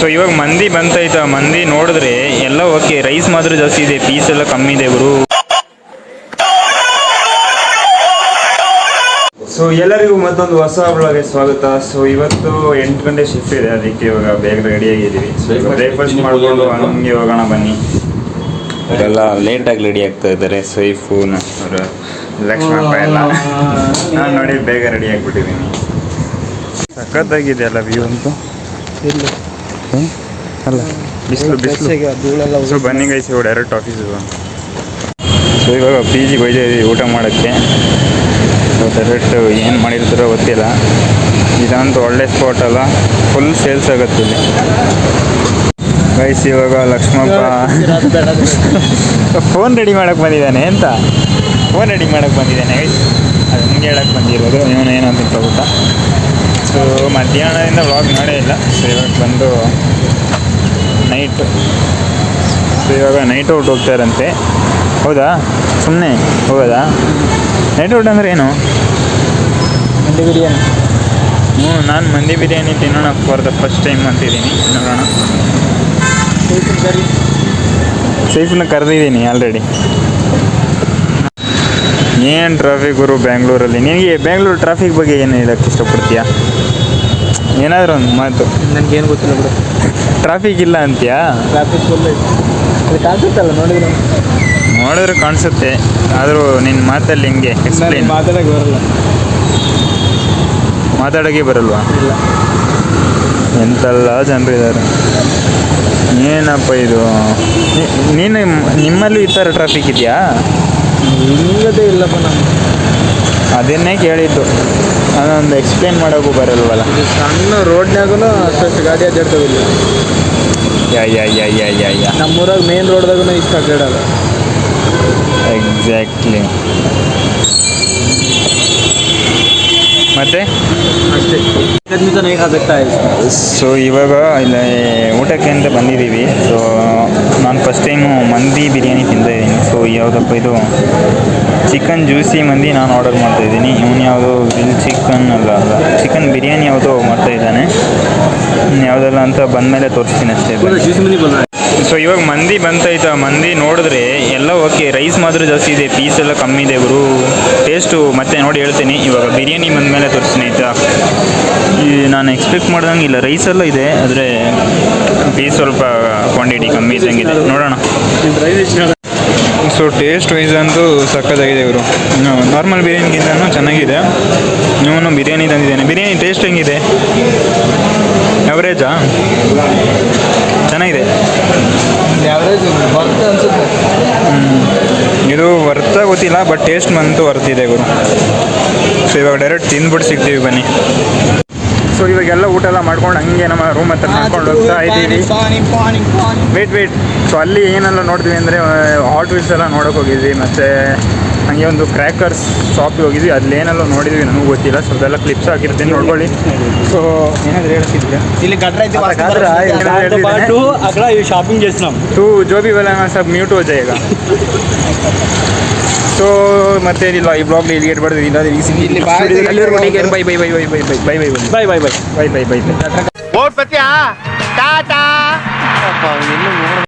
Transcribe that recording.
So ಇವಾಗ ಮಂದಿ ಬಂತೈತ ಮಂದಿ ನೋಡಿದ್ರೆ ಎಲ್ಲ ಓಕೆ ರೈಸ್ ಮಾತ್ರ ಜಾಸ್ತಿ ಇದೆ ಪೀಸ್ ಎಲ್ಲ ಕಮ್ಮಿ ಇದೆ ಗುರು. ಸೊ ಎಲ್ಲರಿಗೂ ಮತ್ತೊಂದು ಹೊಸ ಬ್ಲಾಗ್ಗೆ ಸ್ವಾಗತ. ಸೊ ಇವತ್ತು ಎಂಟು ಗಂಟೆ ಶಿಫ್ಟ್ ಇದೆ ಅದಕ್ಕೆ ಇವಾಗ ಬೇಗ ರೆಡಿ ಆಗಿದ್ದೀವಿ. ಸೊ ಬ್ರೇಕ್ಫಾಸ್ಟ್ ಮಾಡ್ಕೊಂಡು ಹಂಗೆ ಹೋಗೋಣ ಬನ್ನಿ. ಅವರೆಲ್ಲ ಲೇಟಾಗಿ ರೆಡಿ ಆಗ್ತಾ ಇದ್ದಾರೆ ಸೈಫು ಅವರು ಲಕ್ಷ್ಮಪ್ಪ ಎಲ್ಲ ನಾನು ನೋಡಿ ಬೇಗ ರೆಡಿ ಆಗಿಬಿಟ್ಟಿದ್ದೀನಿ ಸಖತ್ತಾಗಿದೆ ಅಲ್ಲ ವ್ಯೂ ಅಂತೂ. ಹ್ಮ್? ಅಲ್ಲ. ಬಿಸಿಲು ಬಿಸಿಲು. ಸೊ ಬನ್ನಿ ಗೈಸ್ ಇವಾಗ ಡೈರೆಕ್ಟ್ ಆಫೀಸಿಗೆ ಸೊ ಇವಾಗ ಪಿ ಜಿಗೆ ಹೋಯ್ತಿದ್ದೀವಿ ಊಟ ಮಾಡೋಕ್ಕೆ. ಸೊ ಡೈರೆಕ್ಟ್ ಏನು ಮಾಡಿರ್ತಾರೋ ಗೊತ್ತಿಲ್ಲ. ಇದಂತೂ ಒಳ್ಳೆ ಸ್ಪಾಟ್ ಅಲ್ಲ. ಫುಲ್ ಸೇಲ್ಸ್ ಆಗುತ್ತೆ ಇಲ್ಲಿ. ಗೈಸ್ ಇವಾಗ ಲಕ್ಷ್ಮಪ್ಪ ಫೋನ್ ರೆಡಿ ಮಾಡೋಕ್ಕೆ ಬಂದಿದ್ದಾನೆ ಅಂತ. ಫೋನ್ ರೆಡಿ ಮಾಡೋಕ್ಕೆ ಬಂದಿದ್ದಾನೆ ಗೈಸ್. ಅದು ನಿಮಗೆ ಹೇಳಕ್ಕೆ ಬಂದಿರೋದು ಇವನು ಏನು ಅಂತ ಗೊತ್ತಾ? ಮಧ್ಯಾಹ್ನದಿಂದ ವ್ಲಾಗ್ ಮಾಡೇ ಇಲ್ಲ. ಸೊ ಇವಾಗ ಬಂದು ನೈಟು ಸೊ ಇವಾಗ ನೈಟ್ ಔಟ್ ಹೋಗ್ತಾರಂತೆ ಹೌದಾ? ಸುಮ್ಮನೆ ಹೋಗೋದಾ? ನೈಟ್ ಔಟ್ ಅಂದರೆ ಏನು? ಮಂದಿ ಬಿರಿಯಾನಿ. ಹ್ಞೂ ನಾನು ಮಂದಿ ಬಿರಿಯಾನಿ ತಿನ್ನೋಣ ಫಾರ್ ದ ಫಸ್ಟ್ ಟೈಮ್ ಅಂತಿದ್ದೀನಿ. ನೋಡೋಣ. ಸೈಫ್ನ ಕರೆದಿದ್ದೀನಿ ಆಲ್ರೆಡಿ ಏನು ಟ್ರಾಫಿಕ್ ಗುರು ಬ್ಯಾಂಗ್ಳೂರಲ್ಲಿ ನಿನಗೆ ಬ್ಯಾಂಗ್ಳೂರು ಟ್ರಾಫಿಕ್ ಬಗ್ಗೆ ಏನು ಹೇಳಕ್ಕೆ ಇಷ್ಟಪಡ್ತೀಯಾ? ಏನಾದರೂ ಒಂದು ಮಾತು. ನನಗೇನು ಗೊತ್ತಿಲ್ಲ ಬಿಡು. ಟ್ರಾಫಿಕ್ ಇಲ್ಲ ಅಂತೀಯಾ? ಟ್ರಾಫಿಕ್ ಫುಲ್ ಅದು ಕಾಣಿಸುತ್ತಲ್ಲ ನೋಡಿದ್ರೆ? ನೋಡಿದ್ರೆ ಕಾಣಿಸುತ್ತೆ. ಆದರೂ ನಿನ್ನ ಮಾತಲ್ಲಿ ಹಿಂಗೆ ಎಕ್ಸ್ಪ್ಲೈನ್ ಮಾತಾಡಕ್ಕೆ ಬರಲ್ಲ. ಮಾತಾಡೋಕ್ಕೆ ಬರಲ್ವಾ? ಇಲ್ಲ. ಎಂತೆಲ್ಲ ಜನರು ಇದ್ದಾರೆ ಏನಪ್ಪ ಇದು? ನೀನು ನಿಮ್ಮಲ್ಲೂ ಈ ಥರ ಟ್ರಾಫಿಕ್ ಇದೆಯಾ? ಇಲ್ಲದೇ ಇಲ್ಲಪ್ಪ ನಾನು ಅದನ್ನೇ ಕೇಳಿದ್ದು. ಅದೊಂದು ಎಕ್ಸ್ಪ್ಲೇನ್ ಮಾಡೋಕ್ಕೂ ಬರಲ್ವಲ್ಲ? ಸಣ್ಣ ರೋಡ್ನಾಗೂ ಅಷ್ಟು ಗಾಡಿ ಅಡ್ಡಾಡ್ತವಿಲ್ಲ ಯಾ ನಮ್ಮೂರಾಗ ಮೇನ್ ರೋಡ್ದಾಗ ಇಷ್ಟು ಅಡ್ಡಾಡಲ್ಲ. ಎಕ್ಸಾಕ್ಟ್ಲಿ ಮತ್ತೆ? ಸೊ ಇವಾಗ ಇಲ್ಲಿ ಊಟಕ್ಕೆ ಅಂತ ಬಂದಿದ್ದೀವಿ. ಸೊ ನಾನು ಫಸ್ಟ್ ಟೈಮು ಮಂದಿ ಬಿರಿಯಾನಿ ತಿಂದಿದ್ದೀನಿ ಸೊ ಯಾವುದಪ್ಪ ಇದು? ಚಿಕನ್ ಜ್ಯೂಸಿ ಮಂದಿ ನಾನು ಆರ್ಡರ್ ಮಾಡ್ತಾ ಇದ್ದೀನಿ. ಇವನು ಯಾವುದೋ ಗ್ರಿಲ್ ಚಿಕನ್ ಅಲ್ಲ ಅಲ್ಲ. ಚಿಕನ್ ಬಿರಿಯಾನಿ ಯಾವುದೋ ಮಾಡ್ತಾ ಇದ್ದಾನೆ. ಯಾವುದೆಲ್ಲ ಅಂತ ಬಂದ ಮೇಲೆ ತೋರಿಸ್ತೀನಿ ಅಷ್ಟೇ ಸೊ ಇವಾಗ ಮಂದಿ ಬಂತೈತಾ ಮಂದಿ ನೋಡಿದ್ರೆ ಎಲ್ಲ ಓಕೆ ರೈಸ್ ಮಾತ್ರ ಜಾಸ್ತಿ ಇದೆ ಪೀಸ್ ಎಲ್ಲ ಕಮ್ಮಿ ಇದೆ ಇವರು ಟೇಸ್ಟು ಮತ್ತೆ ನೋಡಿ ಹೇಳ್ತೀನಿ. ಇವಾಗ ಬಿರಿಯಾನಿ ಬಂದ ಮೇಲೆ ತೋರಿಸ್ತೀನಿ, ಆಯಿತಾ? ನಾನು ಎಕ್ಸ್ಪೆಕ್ಟ್ ಮಾಡ್ದಂಗೆ ಇಲ್ಲ ರೈಸ್ ಎಲ್ಲ ಇದೆ, ಆದರೆ ಪೀಸ್ ಸ್ವಲ್ಪ ಕ್ವಾಂಟಿಟಿ ಕಮ್ಮಿ ಇದ್ದಂಗಿದೆ. ನೋಡೋಣ. ಸೊ ಟೇಸ್ಟ್ ವೈಸ್ ಅಂತೂ ಸಕ್ಕತ್ತಾಗಿದೆ ಇವರು. ನಾರ್ಮಲ್ ಬಿರಿಯಾನಿಗಿಂತನೂ ಚೆನ್ನಾಗಿದೆ. ಇವನು ಬಿರಿಯಾನಿ ತಂದಿದ್ದೇನೆ. ಬಿರಿಯಾನಿ ಟೇಸ್ಟ್ ಹೆಂಗಿದೆ? ಅವರೇಜಾ ಚೆನ್ನಾಗಿದೆ. ಇದು ವರ್ತ ಗೊತ್ತಿಲ್ಲ ಬಟ್ ಟೇಸ್ಟ್ ಮಂತು ವರ್ತಿದೆ ಗುರು ಸೊ ಇವಾಗ ಡೈರೆಕ್ಟ್ ತಿಂದ್ಬಿಟ್ಟು ಸಿಗ್ತೀವಿ ಬನ್ನಿ. ಸೊ ಇವಾಗೆಲ್ಲ ಊಟ ಎಲ್ಲ ಮಾಡ್ಕೊಂಡು ಹಂಗೆ ನಮ್ಮ ರೂಮ್ ಹತ್ರ ನಡ್ಕೊಂಡು ಹೋಗ್ತಾ ಇದ್ದೀವಿ. ವೇಟ್ ವೇಟ್ ಸೊ ಅಲ್ಲಿ ಏನೆಲ್ಲ ನೋಡ್ತೀವಿ ಅಂದರೆ ಹಾಟ್ ವೀಲ್ಸ್ ಎಲ್ಲ ನೋಡೋಕೆ ಹೋಗಿದ್ವಿ. ಮತ್ತು ಹಂಗೆ ಒಂದು ಕ್ರ್ಯಾಕರ್ಸ್ ಶಾಪಿಗೆ ಹೋಗಿದ್ವಿ. ಅಲ್ಲಿ ಏನೆಲ್ಲ ನೋಡಿದ್ವಿ ನನಗೂ ಗೊತ್ತಿಲ್ಲ. ಸೊ ಅದೆಲ್ಲ ಕ್ಲಿಪ್ಸ್ ಹಾಕಿರ್ತೀನಿ ನೋಡ್ಕೊಳ್ಳಿ. ಸೊ ಏನಾದ್ರು ಹೇಳ್ತಿದ್ದೆ ಇಲ್ಲಿ ಶಾಪಿಂಗ್ ಟು ಜೋಬಿ ಬೆಲ್ಲ ಸಬ್ ಮ್ಯೂಟ್ ಹೋಜ ಈಗ. ಸೊ ಮತ್ತೆ ಏನಿಲ್ಲ ಈ ಬ್ಲಾಗ್ ಇಲ್ಲಿಗೆ ಬರ್ತೀವಿ ಇಲ್ಲಿ bye bye bye bye bye bye bye bye bye bye bye bye bye bye bye bye bye